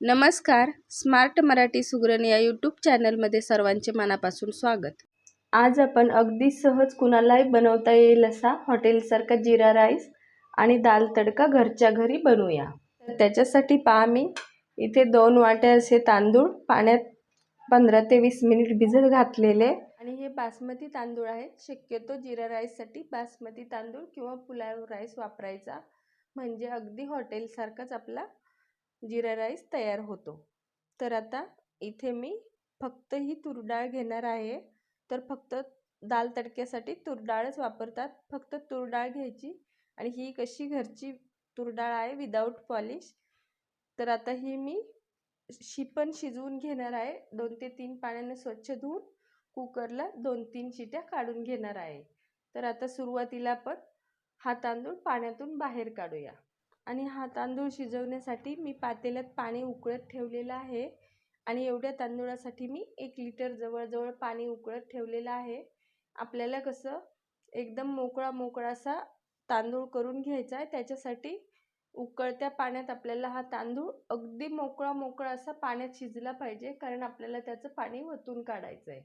नमस्कार स्मार्ट मराठी सुगरण या यूट्यूब चॅनलमध्ये सर्वांचे मनापासून स्वागत. आज आपण अगदी सहज कुणालाही बनवता येईल असा हॉटेलसारखा जिरा राईस आणि दाल तडका घरच्या घरी बनवूया. तर त्याच्यासाठी पहा मी इथे दोन वाट्या असे तांदूळ पाण्यात पंधरा ते वीस मिनिट भिजत घातलेले. आणि हे बासमती तांदूळ आहेत शक्यतो जिरा राईससाठी बासमती तांदूळ किंवा पुलाव राईस वापरायचा. म्हणजे अगदी हॉटेलसारखाच आपला जिरा राईस तयार होतो. तर आता इथे मी फक्त ही तूर डाळ घेणार आहे. तर फक्त दाल तडक्यासाठी तूर डाळच वापरतात. फक्त तूर डाळ घ्यायची आणि ही कशी घरची तूर डाळ आहे विदाऊट पॉलिश तर आता ही मी शी पण शिजवून घेणार आहे. दोन ते तीन पाण्याने स्वच्छ धुवून कुकरला दोन तीन शिट्या काढून घेणार आहे. तर आता सुरुवातीला आपण हा तांदूळ पाण्यातून बाहेर काढूया. आणि हा तांदूळ शिजवण्यासाठी मी पातेल्यात पाणी उकळत ठेवलेलं आहे. आणि एवढ्या तांदूळासाठी मी एक लिटर जवळजवळ पाणी उकळत ठेवलेलं आहे. आपल्याला कसं एकदम मोकळा मोकळा असा तांदूळ करून घ्यायचा आहे. त्याच्यासाठी उकळत्या पाण्यात आपल्याला हा तांदूळ अगदी मोकळा मोकळा असा पाण्यात शिजला पाहिजे कारण आपल्याला त्याचं पाणी वतून काढायचं आहे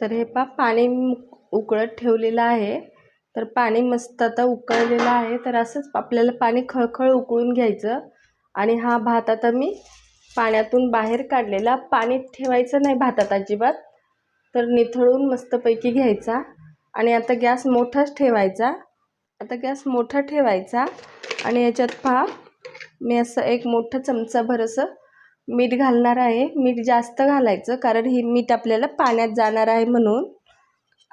तर हे पा पाणी उकळत ठेवलेलं आहे. तर पाणी मस्त आता उकळलेलं आहे. तर असंच आपल्याला पाणी खळखळ उकळून घ्यायचं. आणि हा भात आता मी पाण्यातून बाहेर काढलेला. पाणी ठेवायचं नाही भातात अजिबात. तर निथळून मस्तपैकी घ्यायचा. आणि आता गॅस मोठाच ठेवायचा. आता गॅस मोठा ठेवायचा. आणि याच्यात पहा मी असं एक मोठं चमचाभर असं मीठ घालणार आहे. मीठ जास्त घालायचं कारण ही मीठ आपल्याला पाण्यात जाणार आहे म्हणून.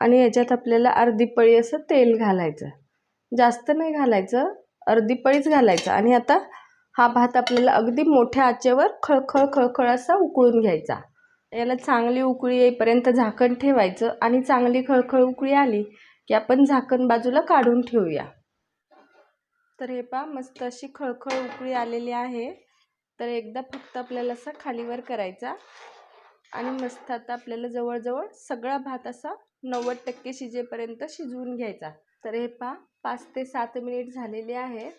आणि याच्यात आपल्याला अर्धी पळी असं तेल घालायचं. जास्त नाही घालायचं अर्धी पळीच घालायचं. आणि आता हा भात आपल्याला अगदी मोठ्या आचेवर खळखळ खळखळ असा उकळून घ्यायचा. याला चांगली उकळी येईपर्यंत झाकण ठेवायचं आणि चांगली खळखळ उकळी आली की आपण झाकण बाजूला काढून ठेवूया. तर हे पहा मस्त अशी खळखळ उकळी आलेली आहे. तर एकदा फक्त आपल्याला असा खालीवर करायचा. आणि मस्त आता आपल्याला जवळजवळ सगळा भात असा नव्वद टक्के शिजेपर्यंत शिजवून घ्यायचा. तर हे पहा पाच ते सात मिनिट झालेले आहेत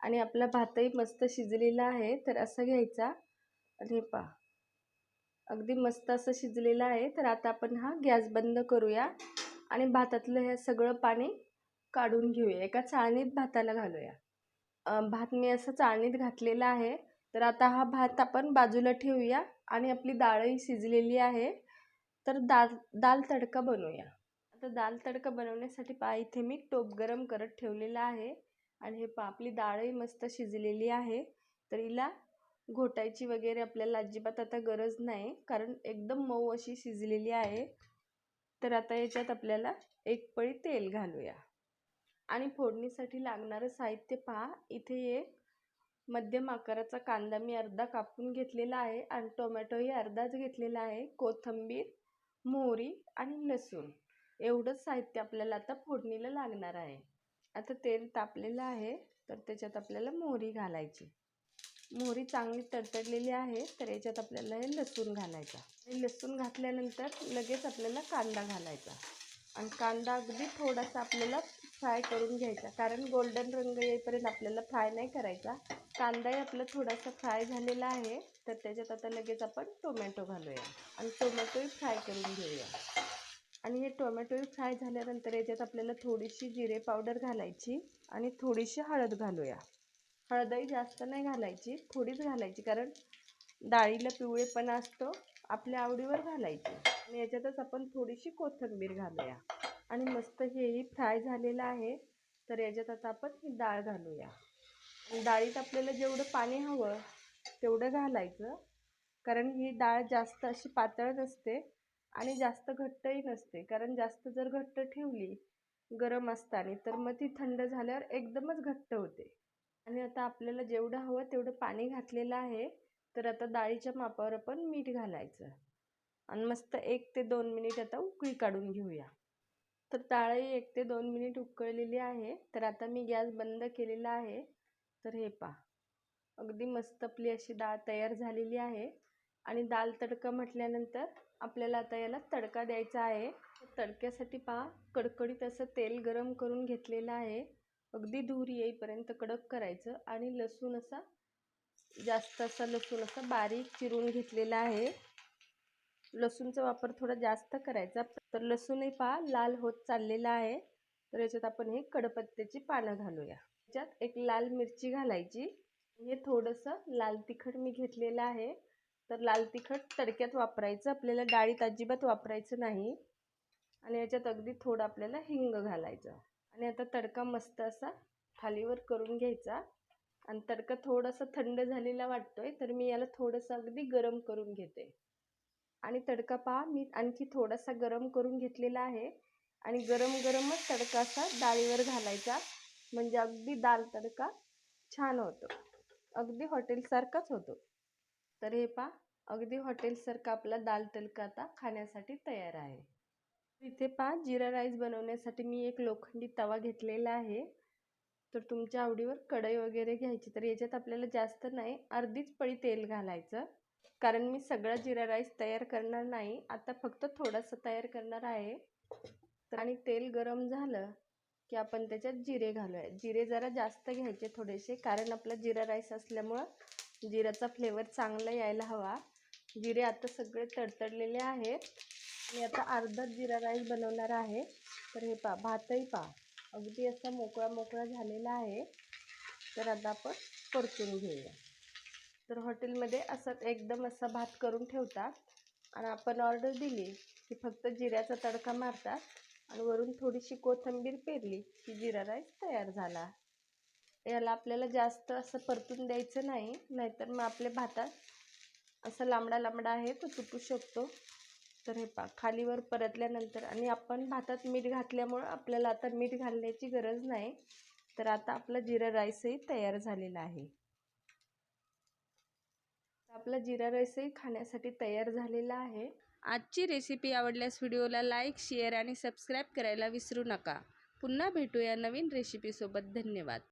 आणि आपला भातही मस्त शिजलेला आहे. तर असं घ्यायचा. आणि हे पहा अगदी मस्त असं शिजलेलं आहे. तर आता आपण हा गॅस बंद करूया आणि भातातलं हे सगळं पाणी काढून घेऊया. एका चाळणीत भाताला घालूया. भात मी असं चाळणीत घातलेला आहे. तर आता हा भात आपण बाजूला ठेवूया आणि आपली डाळही शिजलेली आहे. तर दाल दाल तडका बनवूया. आता दाल तडका बनवण्यासाठी पहा इथे मी टोप गरम करत ठेवलेला आहे. आणि हे पहा आपली डाळही मस्त शिजलेली आहे. तर हिला घोटायची वगैरे आपल्याला अजिबात आता गरज नाही. कारण एकदम मऊ अशी शिजलेली आहे. तर आता याच्यात आपल्याला एक पळी तेल घालूया. आणि फोडणीसाठी लागणारं साहित्य पहा इथे एक मध्यम आकाराचा कांदा मी अर्धा कापून घेतलेला आहे. आणि टोमॅटोही अर्धाच घेतलेला आहे. कोथिंबीर मोहरी आणि लसूण. एवढंच साहित्य आपल्याला आता फोडणीला लागणार आहे. आता तेल तापलेलं आहे तर त्याच्यात आपल्याला मोहरी घालायची. मोहरी चांगली तडतडलेली आहे तर याच्यात आपल्याला हे लसूण घालायचा. आणि लसूण घातल्यानंतर लगेच आपल्याला कांदा घालायचा. आणि कांदा अगदी थोडासा आपल्याला फ्राय करून घ्यायचा कारण गोल्डन रंग येईपर्यंत आपल्याला फ्राय नाही करायचा. कांदाही आपला थोडासा फ्राय झालेला आहे. तर त्याच्यात आता लगेच आपण टोमॅटो घालूया. आणि टोमॅटोही फ्राय करून घेऊया. आणि हे टोमॅटोही फ्राय झाल्यानंतर याच्यात आपल्याला थोडीशी जिरे पावडर घालायची आणि थोडीशी हळद घालूया. हळदही जास्त नाही घालायची थोडीच घालायची कारण डाळीला पिवळेपणा असतो आपल्या आवडीवर घालायची. आणि याच्यातच आपण थोडीशी कोथिंबीर घालूया. आणि मस्त हेही फ्राय झालेलं आहे तर याच्यात आता आपण ही डाळ घालूया. डाळीत आपल्याला जेवढं पाणी हवं तेवढं घालायचं. कारण ही डाळ जास्त अशी पातळ नसते आणि जास्त घट्टही नसते. कारण जास्त जर घट्ट ठेवली गरम असताना तर मग ती थंड झाल्यावर एकदमच घट्ट होते. आणि आता आपल्याला जेवढं हवं तेवढं पाणी घातलेलं आहे तर आता डाळीच्या मापावर आपण मीठ घालायचं. आणि मस्त एक ते दोन मिनिट आता उकळी काढून घेऊया. तर डाळही एक ते दोन मिनिट उकळलेली आहे. तर आता मी गॅस बंद केलेला आहे. तर हे पहा. अगदी मस्त आपली अशी डाळ तयार झालेली आहे. आणि दाल तडका म्हटल्यानंतर आपल्याला आता याला तडका द्यायचा आहे. तडक्यासाठी पहा कडकडीत असं तेल गरम करून घेतलेलं आहे. अगदी धूर येईपर्यंत कडक करायचं आणि लसूण असा जास्त असा लसूण असं बारीक चिरून घेतलेला आहे. लसूणचा वापर थोडा जास्त करायचा. तर लसूणही पहा लाल होत चाललेला आहे. तर याच्यात आपण हे कडपत्त्याची पानं घालूया. त्याच्यात एक लाल मिरची घालायची. हे थोडंसं लाल तिखट मी घेतलेलं आहे. तर लाल तिखट तडक्यात वापरायचं. आपल्याला डाळीत अजिबात वापरायचं नाही. आणि याच्यात अगदी थोडं आपल्याला हिंग घालायचं. आणि आता तडका मस्त असा थालीवर करून घ्यायचा. आणि तडका थोडासा थंड झालेला वाटतोय तर मी याला थोडंसं अगदी गरम करून घेते. आणि तडका पहा मी आणखी थोडासा गरम करून घेतलेला आहे. आणि गरम गरमच तडका असा डाळीवर घालायचा. म्हणजे अगदी दाल तडका छान होतो. अगदी हॉटेलसारखाच होतो. तर हे पहा अगदी हॉटेलसारखा आपला दाल तडका आता खाण्यासाठी तयार आहे. इथे पहा जिरा राईस बनवण्यासाठी मी एक लोखंडी तवा घेतलेला आहे. तर तुमच्या आवडीवर कढई वगैरे घ्यायची तर याच्यात आपल्याला जास्त नाही अर्धीच पळी तेल घालायचं. कारण मी सगळा जिरा राईस तयार करणार नाही आता फक्त थोडंसं तयार करणार आहे. तर आणि तेल गरम झालं की आपण त्याच्यात जिरे घालूया. जिरे जरा जास्त घ्यायचे थोडेसे कारण आपला जिरा राईस असल्यामुळं जिऱ्याचा फ्लेवर चांगला यायला हवा. जिरे आता सगळे तडतडलेले आहेत. मी आता अर्धा जिरा राईस बनवणार आहे. तर हे पहा भातही पहा. अगदी असा मोकळा मोकळा झालेला आहे. तर आता आपण परतून घेऊया. तर हॉटेलमध्ये असं एकदम असा भात करून ठेवतात. आणि आपण ऑर्डर दिली की फक्त जिऱ्याचा तडका मारतात. आणि वरून थोडीशी कोथिंबीर पेरली की जिरा राईस तयार झाला. याला आपल्याला जास्त असं परतून द्यायचं नाही नाहीतर मग आपल्या भातात असं लांबडा लांबडा आहे तो तुटू शकतो. तर हे पा खालीवर परतल्यानंतर आणि आपण भातात मीठ घातल्यामुळं आपल्याला आता मीठ घालण्याची गरज नाही. तर आता आपला जिरा राईसही तयार झालेला आहे. आपला जिरा राईसही खाण्यासाठी तयार झालेला आहे. आजची रेसिपी आवडल्यास व्हिडिओला लाईक शेअर आणि सबस्क्राईब करायला विसरू नका. पुन्हा भेटूया नवीन रेसिपीसोबत धन्यवाद.